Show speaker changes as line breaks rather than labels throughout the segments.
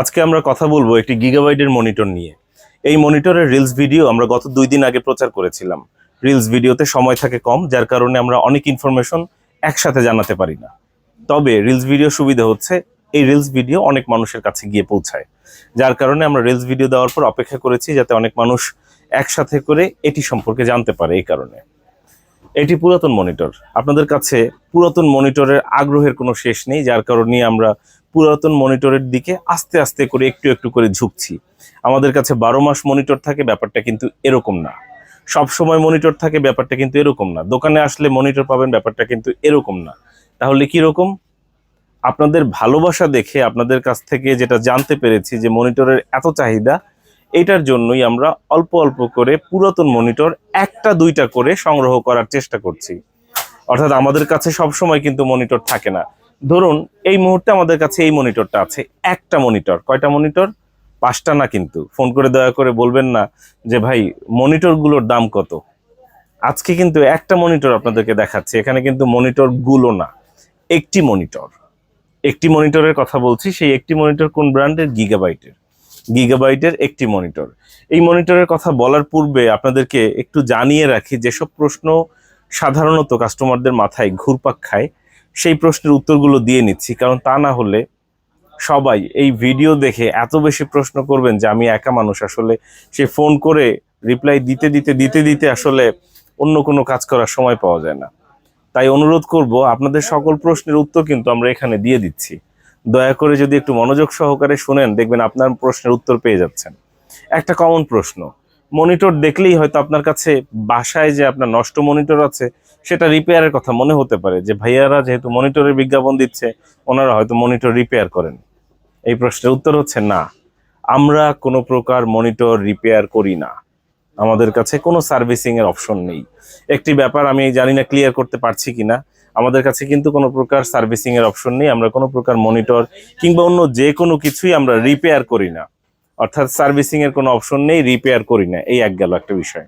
আজকে আমরা কথা বলব একটি গিগাবাইডের মনিটর নিয়ে। এই মনিটরের রিলস ভিডিও আমরা গত দুই দিন আগে প্রচার করেছিলাম। রিলস ভিডিওতে সময় থাকে কম, যার কারণে আমরা অনেক ইনফরমেশন একসাথে জানাতে পারি না। তবে রিলস ভিডিও সুবিধা হচ্ছে, এই রিলস ভিডিও অনেক মানুষের কাছে গিয়ে পৌঁছায়। যার কারণে আমরা রিলস ভিডিও দেওয়ার পর অপেক্ষা করেছি যাতে অনেক মানুষ একসাথে করে এটি সম্পর্কে জানতে পারে এই কারণে। এটি পুরাতন মনিটর। আপনাদের কাছে পুরাতন মনিটরের আগ্রহের কোনো শেষ নেই, যার কারণে আমরা পুরাতন মনিটরের দিকে আস্তে আস্তে করে একটু একটু করে ঝুঁকছি। আমাদের কাছে বারো মাস মনিটর থাকে, ব্যাপারটা কিন্তু এরকম না। সব সময় মনিটর থাকে, ব্যাপারটা কিন্তু এরকম না। দোকানে আসলে মনিটর পাবেন, ব্যাপারটা কিন্তু এরকম না। তাহলে কি রকম? আপনাদের ভালোবাসা দেখে আপনাদের কাছ থেকে যেটা জানতে পেরেছি যে মনিটরের এত চাহিদা এটার জন্যই আমরা অল্প অল্প করে পুরাতন মনিটর একটা দুইটা করে সংগ্রহ করার চেষ্টা করছি। অর্থাৎ আমাদের কাছে সব সময় কিন্তু মনিটর থাকে না। ধরুন, এই মুহূর্তে আমাদের কাছে এই মনিটরটা আছে, একটা মনিটর। কয়টা মনিটর? পাঁচটা না কিন্তু। ফোন করে দয়া করে বলবেন না যে, ভাই, মনিটরগুলোর দাম কত? আজকে কিন্তু একটা মনিটর আপনাদেরকে দেখাচ্ছি। এখানে কিন্তু মনিটরগুলো না, একটি মনিটর। একটি মনিটরের কথা বলছি, সেই একটি মনিটর কোন ব্র্যান্ডের? গিগাবাইটের। গিগাবাইটের একটি মনিটর। এই মনিটরের কথা বলার পূর্বে আপনাদেরকে একটু জানিয়ে রাখি, যেসব প্রশ্ন সাধারণত কাস্টমারদের মাথায় ঘুরপাক খায়, সেই প্রশ্নের উত্তরগুলো দিয়ে নিচ্ছি, কারণ তা না হলে সবাই এই ভিডিও দেখে এত বেশি প্রশ্ন করবেন যে আমি একা মানুষ, আসলে সে ফোন করে রিপ্লাই দিতে দিতে দিতে দিতে আসলে অন্য কোনো কাজ করার সময় পাওয়া যায় না। তাই অনুরোধ করব, আপনাদের সকল প্রশ্নের উত্তর কিন্তু আমরা এখানে দিয়ে দিচ্ছি। দয়া করে যদি একটু মনোযোগ সহকারে শুনেন, দেখবেন আপনার প্রশ্নের উত্তর পেয়ে যাচ্ছেন। একটা কমন প্রশ্ন মনিটর দেখলেই হয়তো আপনার কাছে বাসায় যে আপনার নষ্ট মনিটর আছে, সেটা রিপেয়ারের কথা মনে হতে পারে যে ভাইয়ারা যেহেতু মনিটরের বিজ্ঞাপন দিচ্ছে, ওনারা হয়তো মনিটর রিপেয়ার করেন। এই প্রশ্নের উত্তর হচ্ছে না। আমরা কোনো প্রকার মনিটর রিপেয়ার করি না। আমাদের কাছে কোনো সার্ভিসিং এর অপশন নেই। একটি ব্যাপার আমি জানি না ক্লিয়ার করতে পারছি কিনা। আমাদের কাছে কিন্তু কোনো প্রকার সার্ভিসিং এর অপশন নেই। আমরা কোনো প্রকার মনিটর কিংবা অন্য যে কোনো কিছুই আমরা রিপেয়ার করি না। অর্থাৎ সার্ভিসিং এর কোনো অপশন নেই রিপেয়ার করি না। এই এক গেল একটা বিষয়।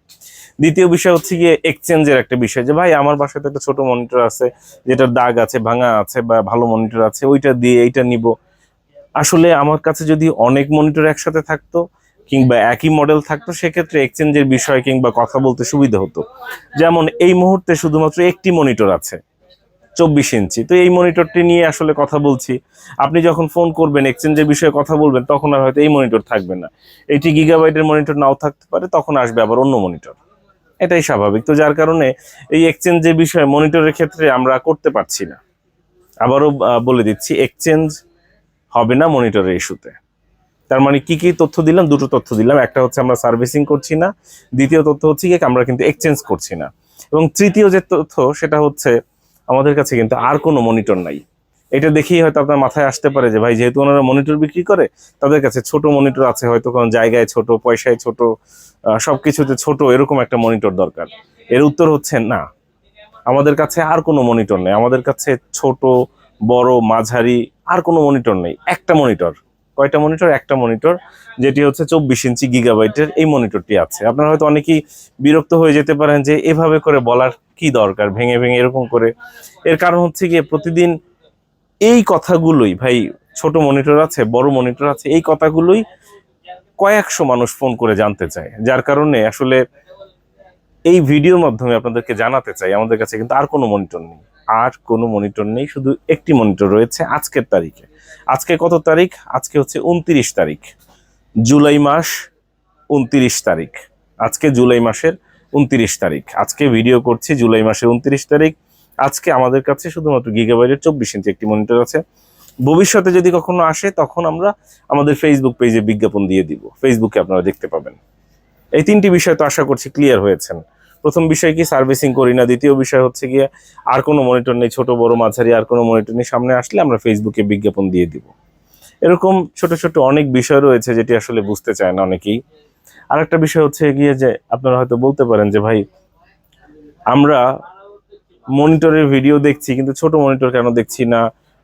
দ্বিতীয় বিষয় হচ্ছে গিয়ে এক্সচেঞ্জের একটা বিষয় যে, ভাই, আমার বাসায় তো একটা ছোট মনিটর আছে, যেটার দাগ আছে, ভাঙা আছে বা ভালো মনিটর আছে, ওইটা দিয়ে এইটা নিব। আসলে আমার কাছে যদি অনেক মনিটর একসাথে থাকতো কিংবা একই মডেল থাকতো, সেক্ষেত্রে এক্সচেঞ্জের বিষয় কিংবা কথা বলতে সুবিধা হতো। যেমন এই মুহূর্তে শুধুমাত্র একটি মনিটর আছে। চব্বিশ ইঞ্চি। তো এই মনিটরটি নিয়ে আসলে কথা বলছি। আপনি যখন ফোন করবেন এক্সচেঞ্জের বিষয়ে কথা বলবেন, তখন আর হয়তো এই মনিটর থাকবে না। এইটি গিগাবাইটের মনিটর নাও থাকতে পারে, তখন আসবে আবার অন্য মনিটর। এটাই স্বাভাবিক। তো যার কারণে এই এক্সচেঞ্জের বিষয়ে মনিটরের ক্ষেত্রে আমরা করতে পারছি না। আবারও বলে দিচ্ছি এক্সচেঞ্জ হবে না মনিটরের ইস্যুতে তার মানে কি কি তথ্য দিলাম? দুটো তথ্য দিলাম। একটা হচ্ছে আমরা সার্ভিসিং করছি না। দ্বিতীয় তথ্য হচ্ছে কি আমরা কিন্তু এক্সচেঞ্জ করছি না। এবং তৃতীয় যে তথ্য, সেটা হচ্ছে আমাদের কাছে কিন্তু আর কোনো মনিটর নাই। এটা দেখেই হয়তো আপনার মাথায় আসতে পারে যে, ভাই, যেহেতু ওনারা মনিটর বিক্রি করে, তাদের কাছে ছোট মনিটর আছে, হয়তো কোনো জায়গায় ছোট, পয়সায় ছোট সব কিছুতে ছোট, এরকম একটা মনিটর দরকার। এর উত্তর হচ্ছে না। আমাদের কাছে আর কোনো মনিটর নেই। আমাদের কাছে ছোট, বড়, মাঝারি আর কোনো মনিটর নেই। একটা মনিটর কয়টা মনিটর একটা মনিটর যেটি হচ্ছে চব্বিশ ইঞ্চি গিগাবাইটের এই মনিটরটি আছে। আপনারা হয়তো অনেকেই বিরক্ত হয়ে যেতে পারেন যে, এভাবে করে বলার কি দরকার? ভেঙে ভেঙে এরকম করে। এর কারণ হচ্ছে গিয়ে প্রতিদিন এই কথাগুলোই, ভাই, ছোট মনিটর আছে, বড় মনিটর আছে, এই কথাগুলোই কয়েকশো মানুষ ফোন করে জানতে চায়। যার কারণে আসলে এই ভিডিওর মাধ্যমে আপনাদেরকে জানাতে চাই, আমাদের কাছে কিন্তু আর কোনো মনিটর নেই। আর কোনো মনিটর নেই, শুধু একটি মনিটর রয়েছে আজকের তারিখে। আজকে কত তারিখ? আজকে হচ্ছে উনত্রিশ তারিখ। জুলাই মাস উনত্রিশ তারিখ। আজকে জুলাই মাসের উনত্রিশ তারিখ। আজকে ভিডিও করছি জুলাই মাসের উনত্রিশ তারিখ। আজকে আমাদের কাছে শুধুমাত্র গিগাবাইটের চব্বিশ ইঞ্চি একটি মনিটর আছে। ভবিষ্যতে যদি কখনো আসে, তখন আমরা আমাদের ফেসবুক পেজে বিজ্ঞাপন দিয়ে দিব। ফেসবুকে আপনারা দেখতে পাবেন। এই তিনটি বিষয় তো আশা করছি ক্লিয়ার হয়েছেন। প্রথম বিষয় কি সার্ভিসিং করি না। দ্বিতীয় বিষয় হচ্ছে গিয়ে, আর কোনো মনিটর নেই। ছোট, বড়, মাঝারি, আর কোনো মনিটর নেই। সামনে আসলে আমরা ফেসবুকে বিজ্ঞাপন দিয়ে দিব। এরকম ছোট ছোট অনেক বিষয় রয়েছে যেটি আসলে বুঝতে চায় না অনেকেই। আর একটা বিষয় হচ্ছে গিয়ে যে আপনারা হয়তো বলতে পারেন যে, ভাই, আমরা মনিটরের ভিডিও দেখছি, কিন্তু ছোট মনিটর কেন দেখছি না?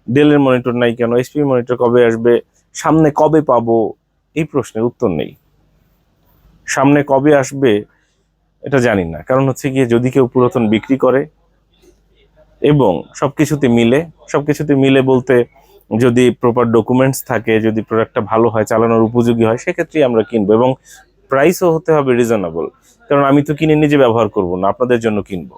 ডেলের মনিটর নাই কেন? এসপি মনিটর কবে আসবে? সামনে কবে পাবো? এই প্রশ্নের উত্তর নেই। সামনে কবে আসবে, এটা জানি না। কারণ হচ্ছে গিয়ে যদি কেউ পুরাতন বিক্রি করে এবং সব কিছুতে মিলে সব কিছুতে মিলে বলতে যদি প্রপার ডকুমেন্টস থাকে, যদি প্রোডাক্টটা ভালো হয়, চালানোর উপযোগী হয়, সেক্ষেত্রেই আমরা কিনবো। এবং প্রাইসও হতে হবে রিজনেবল কারণ আমি তো কিনে নিজে ব্যবহার করব না, আপনাদের জন্য কিনবো।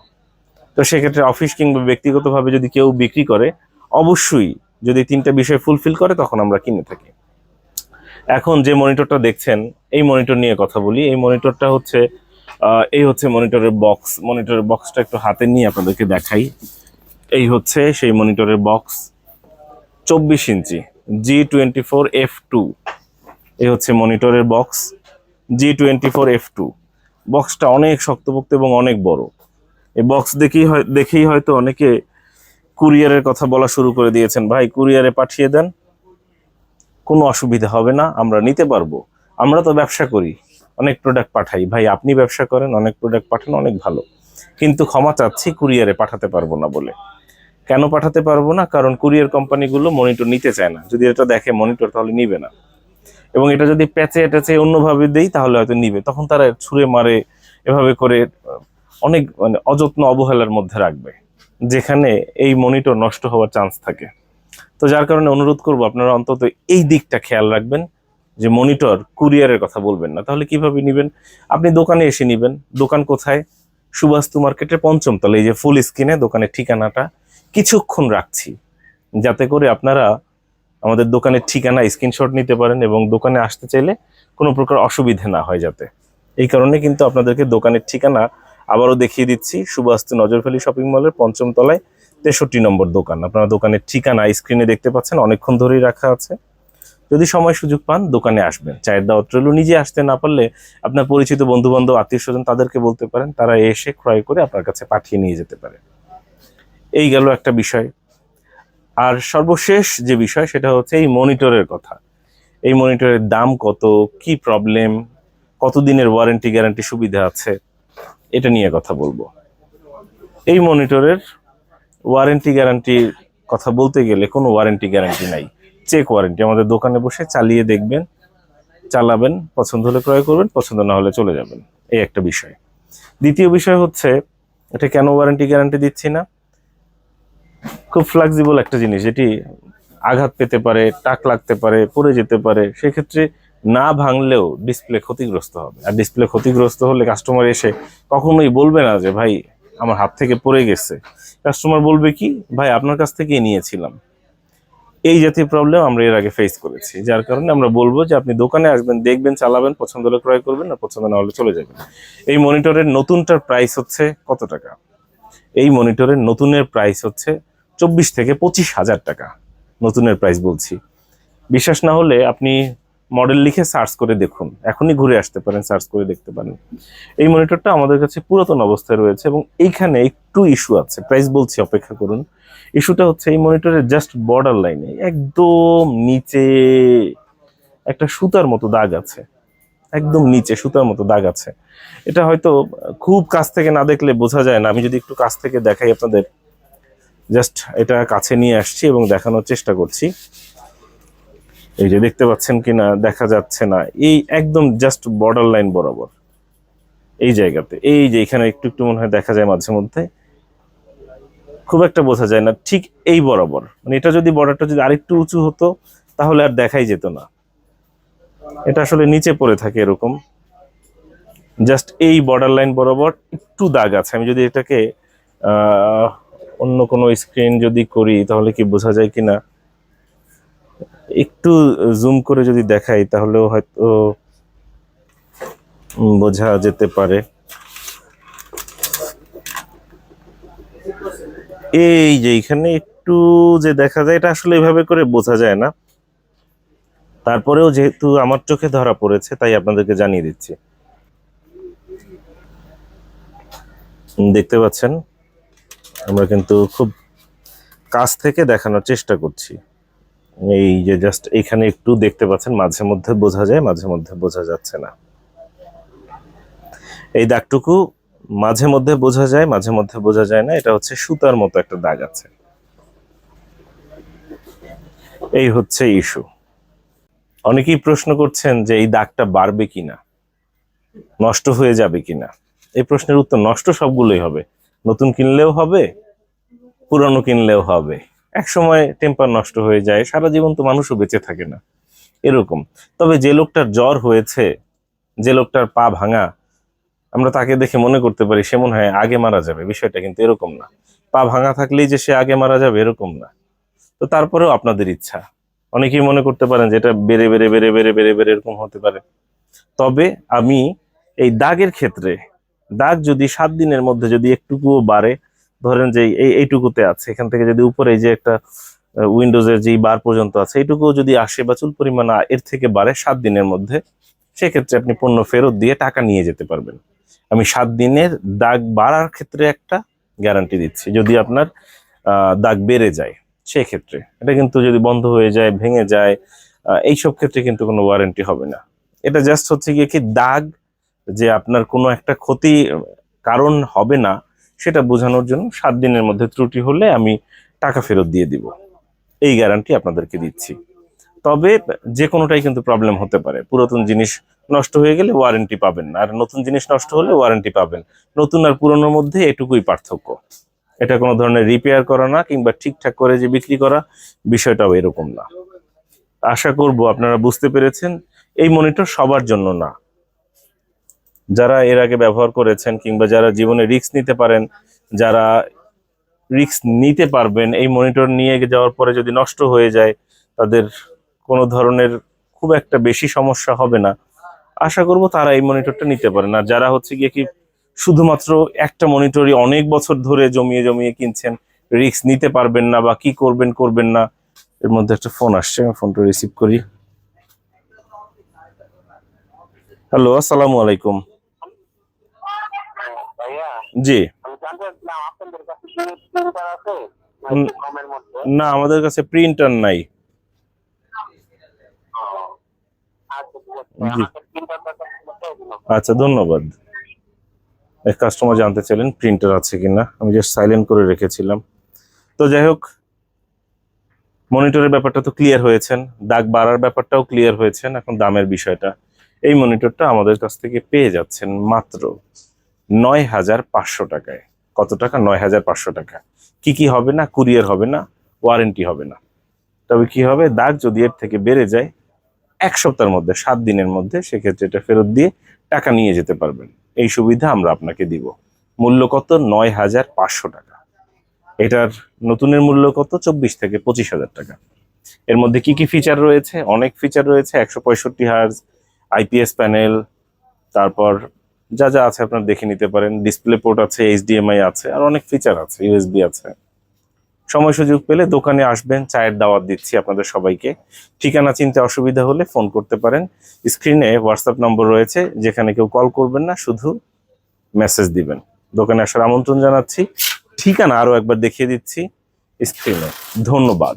তো সেক্ষেত্রে অফিস কিংবা ব্যক্তিগতভাবে যদি কেউ বিক্রি করে, অবশ্যই যদি তিনটা বিষয় ফুলফিল করে, তখন আমরা কিনে থাকি। এখন যে মনিটরটা দেখছেন, এই মনিটর নিয়ে কথা বলি। এই মনিটরটা হচ্ছে এই হচ্ছে মনিটরের বক্স মনিটরের বক্সটা একটু হাতে নিয়ে আপনাদেরকে দেখাই। এই হচ্ছে সেই মনিটরের বক্স চব্বিশ inch G twenty four F two এই হচ্ছে মনিটরের box G twenty four F two বক্সটা অনেক শক্তপোক্ত এবং অনেক বড়। এই বক্স দেখেই হয়, দেখেই হয়তো অনেকে কুরিয়ারের কথা বলা শুরু করে দিয়েছেন, ভাই, কুরিয়ারে পাঠিয়ে দেন। কোনো অসুবিধা হবে না, আমরা নিতে পারব। আমরা তো ব্যবসা করি। অনেক প্রোডাক্ট পাঠাই। ভাই, আপনি ব্যবসা করেন, অনেক প্রোডাক্ট পাঠান, অনেক ভালো। কিন্তু ক্ষমা চাচ্ছি কুরিয়ারে পাঠাতে পারব না বলে। কেন পাঠাতে পারব না? কারণ কুরিয়ার কোম্পানিগুলো মনিটর নিতে চায় না। যদি এটা দেখে মনিটর তাহলে নিবে না। এবং এটা যদি প্যাচে ট্যাচে অন্যভাবে দেই, তাহলে হয়তো নিবে। তখন তারা ছুঁড়ে মারে, এভাবে করে অনেক মানে অযত্ন অবহেলার মধ্যে রাখবে, যেখানে এই মনিটর নষ্ট হওয়ার চান্স থাকে। তো যার কারণে অনুরোধ করব, আপনারা অন্তত এই দিকটা খেয়াল রাখবেন, যে মনিটর কুরিয়ারের কথা বলবেন না। তাহলে কীভাবে নেবেন? আপনি দোকানে এসে নেবেন। দোকান কোথায়? সুবাস্তু মার্কেটের পঞ্চম তলে এই যে ফুল স্ক্রিনে দোকানের ঠিকানাটা কিছুক্ষণ রাখছি, যাতে করে আপনারা আমাদের দোকানের ঠিকানা স্ক্রিনশট নিতে পারেন এবং দোকানে আসতে চাইলে কোনো প্রকার অসুবিধে না হয় যাতে। এই কারণে কিন্তু আপনাদেরকে দোকানের ঠিকানা আবারও দেখিয়ে দিচ্ছি, সুবাস্তু নজরভ্যালি শপিং মলের পঞ্চম তলায় তেষট্টি নম্বর দোকান। আপনারা দোকানের ঠিকানা স্ক্রিনে দেখতে পাচ্ছেন, অনেকক্ষণ ধরেই রাখা আছে। যদি সময় সুযোগ পান, দোকানে আসবেন। চায়ের দাওয়াত রইল, নিজে আসতে না পারলে আপনার পরিচিত বন্ধু বান্ধব আত্মীয় স্বজন তাদেরকে বলতে পারেন, তারা এসে ক্রয় করে আপনার কাছে পাঠিয়ে নিয়ে যেতে পারে। এই গেল একটা বিষয়। আর সর্বশেষ যে বিষয়, সেটা হচ্ছে এই মনিটরের কথা। এই মনিটরের দাম কত, কি প্রবলেম কতদিনের ওয়ারেন্টি গ্যারান্টি সুবিধা আছে, এটা নিয়ে কথা বলব। এই মনিটরের ওয়ারেন্টি গ্যারান্টির কথা বলতে গেলে কোনো ওয়ারেন্টি গ্যারান্টি নাই। চেক ওয়ারেন্টি আমাদের দোকানে বসে চালিয়ে দেখবেন, চালাবেন, পছন্দ হলে ক্রয় করবেন, পছন্দ না হলে চলে যাবেন। এই একটা বিষয়। দ্বিতীয় বিষয় হচ্ছে, এটা কেন ওয়ারেন্টি গ্যারান্টি দিচ্ছি না? খুব ফ্লেক্সিবল একটা জিনিস এটি আঘাত পেতে পারে, টাক লাগতে পারে, পড়ে যেতে পারে, সেক্ষেত্রে না ভাঙলেও ডিসপ্লে ক্ষতিগ্রস্ত হবে। আর ডিসপ্লে ক্ষতিগ্রস্ত হলে কাস্টমার এসে কখনোই বলবে না যে, ভাই, আমার হাত থেকে পড়ে গেছে। কাস্টমার বলবে কি, ভাই, আপনার কাছ থেকেই নিয়েছিলাম। এই জাতীয় প্রবলেম আমরা এর আগে ফেস করেছি, যার কারণে আমরা বলব যে, আপনি দোকানে আসবেন, দেখবেন, চালাবেন পছন্দ হলে ক্রয় করবেন না পছন্দ না হলে চলে যাবেন। এই মনিটরের নতুনটার প্রাইস হচ্ছে কত টাকা? এই মনিটরের নতুনের প্রাইস হচ্ছে চব্বিশ থেকে পঁচিশ হাজার টাকা। নতুনের প্রাইস বলছি। বিশ্বাস না হলে আপনি মডেল লিখে সার্চ করে দেখুন। এখনই ঘুরে আসতে পারেন সার্চ করে দেখতে পারেন। এই মনিটরটা আমাদের কাছে পুরাতন অবস্থায় রয়েছে এবং এইখানে একটু ইস্যু আছে। প্রাইস বলছি, অপেক্ষা করুন। ইস্যুটা হচ্ছে এই মনিটরের জাস্ট বর্ডার লাইনে একদম নিচে একটা সুতার মতো দাগ আছে। একদম নিচে সুতার মতো দাগ আছে। এটা হয়তো খুব কাছ থেকে না দেখলে বোঝা যায় না। আমি যদি একটু কাছ থেকে দেখাই আপনাদের। জাস্ট এটা কাছে নিয়ে আসছি এবং দেখানোর চেষ্টা করছি। এই যে দেখতে পাচ্ছেন কিনা, দেখা যাচ্ছে না। এই একদম জাস্ট বর্ডার লাইন বরাবর। এই জায়গাতে। এই যে এখানে একটু একটু মনে হয় দেখা যায় মাঝে মধ্যে। খুব একটা বোঝা যায় না, ঠিক এই বরাবর। মানে এটা যদি বর্ডারটা যদি আরেকটু উঁচু হতো, তাহলে আর দেখাই যেত না। এটা আসলে নিচে পড়ে থাকে এরকম। জাস্ট এই বর্ডার লাইন বরাবর একটু দাগ আছে। আমি যদি এটাকে অন্য কোনো স্ক্রিন যদি করি, তাহলে কি বোঝা যায় কি না একটু জুম করে যদি দেখাই, তাহলেও হয়তো বোঝা যেতে পারে। এই যে এখানে একটু যে দেখা যায়, এটা আসলে এভাবে করে বোঝা যায় না। তারপরেও যেহেতু আমার চোখে ধরা পড়েছে, তাই আপনাদেরকে জানিয়ে দিচ্ছি। দেখতে পাচ্ছেন? আমরা কিন্তু খুব কাছ থেকে দেখানোর চেষ্টা করছি। এই যে জাস্ট এখানে একটু দেখতে পাচ্ছেন, মাঝে মধ্যে বোঝা যায়, মাঝে মধ্যে বোঝা যাচ্ছে না। এই দাগটুকু মাঝে মধ্যে বোঝা যায়, মাঝে মধ্যে বোঝা যায় না। এটা হচ্ছে সুতার মতো একটা দাগ আছে। এই হচ্ছে ইস্যু। অনেকেই প্রশ্ন করছেন যে এই দাগটা বাড়বে কিনা, নষ্ট হয়ে যাবে কিনা। এই প্রশ্নের উত্তর নষ্ট সবগুলোই হবে। নতুন কিনলেও হবে, পুরনো কিনলেও হবে। এক সময় টেম্পার নষ্ট হয়ে যায়, সারা জীবন তো মানুষও বেঁচে থাকে না। এরকম। তবে যে লোকটার জ্বর হয়েছে, যে লোকটার পা ভাঙা, আমরা তাকে দেখে মনে করতে পারি সে মনে হয় আগে মারা যাবে। বিষয়টা কিন্তু এরকম না। পা ভাঙা থাকলেই যে সে আগে মারা যাবে, এরকম না। তো তারপরেও আপনাদের ইচ্ছা। অনেকেই মনে করতে পারেন যে এটা বেড়ে বেড়ে বেড়ে বেড়ে বেড়ে বেড়ে, এরকম হতে পারে। তবে আমি এই দাগের ক্ষেত্রে দাগ যদি সাত দিনের মধ্যে যদি একটুকুও বাড়ে, ধরেন যে এই, এইটুকুতে আছে, এখান থেকে যদি উপরে যে একটা উইন্ডোজের যে বার পর্যন্ত আছে, এইটুকুও যদি আসে বা চুল পরিমাণ এর থেকে বাড়ে সাত দিনের মধ্যে, সেক্ষেত্রে আপনি পণ্য ফেরত দিয়ে টাকা নিয়ে যেতে পারবেন। আমি সাত দিনের দাগ বাড়ার ক্ষেত্রে একটা গ্যারান্টি দিচ্ছি, যদি আপনার দাগ বেড়ে যায়, সেক্ষেত্রে। এটা কিন্তু যদি বন্ধ হয়ে যায়, ভেঙে যায় এইসব ক্ষেত্রে কিন্তু কোনো ওয়ারেন্টি হবে না। এটা জাস্ট হচ্ছে গিয়ে কি দাগ যে আপনার কোনো একটা ক্ষতি, কারণ হবে না, সেটা বোঝানোর জন্য সাত দিনের মধ্যে ত্রুটি হলে আমি টাকা ফেরত দিয়ে দিব। এই গ্যারান্টি আপনাদেরকে দিচ্ছি। তবে যে কোনোটাই কিন্তু প্রবলেম হতে পারে। পুরাতন জিনিস নষ্ট হয়ে গেলে ওয়ারেন্টি পাবেন আর নতুন জিনিস নষ্ট হলে ওয়ারেন্টি পাবেন। নতুন আর পুরনোর মধ্যে এটুকুই পার্থক্য। এটা কোনো ধরনের রিপেয়ার করা না কিংবা ঠিকঠাক করে যে বিক্রি করা, বিষয়টাও এরকম না। আশা করব আপনারা বুঝতে পেরেছেন। এই মনিটর সবার জন্য না। যারা এর আগে ব্যবহার করেছেন কিংবা যারা জীবনে রিস্ক নিতে পারেন, যারা রিস্ক নিতে পারবেন, এই মনিটর নিয়ে যাওয়ার পরে যদি নষ্ট হয়ে যায়, তাদের কোনো ধরনের খুব একটা বেশি সমস্যা হবে না। আশা করব তারা এই মনিটরটা নিতে পারেন। আর যারা হচ্ছে গিয়ে কি শুধুমাত্র একটা মনিটরই অনেক বছর ধরে জমিয়ে জমিয়ে কিনছেন, রিস্ক নিতে পারবেন না বা কি করবেন করবেন না, এর মধ্যে একটা ফোন আসছে, আমি ফোনটা রিসিভ করি। হ্যালো, আসসালামু আলাইকুম
ভাইয়া
জি
আমি জানতে চাচ্ছিলাম আপনাদের কাছে কি প্রিন্টার আছে
হুম।
নাকি কমের মধ্যে?
না আমাদের কাছে প্রিন্টার নাই।
আচ্ছা
জি।
জন্য।
আচ্ছা ধন্যবাদ। এক কাস্টমার জানতে চাইলেন প্রিন্টার আছে কিনা? আমি জাস্ট সাইলেন্ট করে রেখেছিলাম। তো যাই হোক মনিটরের ব্যাপারটা তো ক্লিয়ার হয়েছেন। দাগ বাড়ার ব্যাপারটাও ক্লিয়ার হয়েছেন। এখন দামের বিষয়টা। এই মনিটরটা আমাদের কাছ থেকে পেয়ে যাচ্ছেন মাত্র নয় হাজার পাঁচশো টাকায়। কত টাকা? নয় হাজার পাঁচশো টাকা। কি কি হবে না? কুরিয়ার হবে না, ওয়ারেন্টি হবে না। তবে কি হবে? দাগ যদি এর থেকে বেড়ে যায়, এক সপ্তাহের মধ্যে, সাত দিনের মধ্যে, সেক্ষেত্রে এটা ফেরত দিয়ে টাকা নিয়ে যেতে পারবেন। এই সুবিধা আমরা আপনাকে দিব। মূল্য কত? নয় হাজার পাঁচশো টাকা। এটার নতুনের মূল্য কত? চব্বিশ থেকে পঁচিশ হাজার টাকা। এর মধ্যে কি কি ফিচার রয়েছে? অনেক ফিচার রয়েছে, একশো পঁয়ষট্টি হার্জ আইপিএস প্যানেল তারপর যা যা আছে আপনার দেখে নিতে পারেন। ডিসপ্লে পোর্ট আছে, এইচডিএমআই আছে, আর অনেক ফিচার আছে ইউএসবি আছে। সময় সুযোগ পেলে দোকানে আসবেন, চায়ের দাওয়াত দিচ্ছি আপনাদের সবাইকে। ঠিকানা চিনতে অসুবিধা হলে ফোন করতে পারেন। স্ক্রিনে হোয়াটসঅ্যাপ নম্বর রয়েছে, যেখানে কেউ কল করবেন না, শুধু মেসেজ দিবেন। দোকানে আসার আমন্ত্রণ জানাচ্ছি। ঠিকানা আরও একবার দেখিয়ে দিচ্ছি। স্ক্রিনে ধন্যবাদ।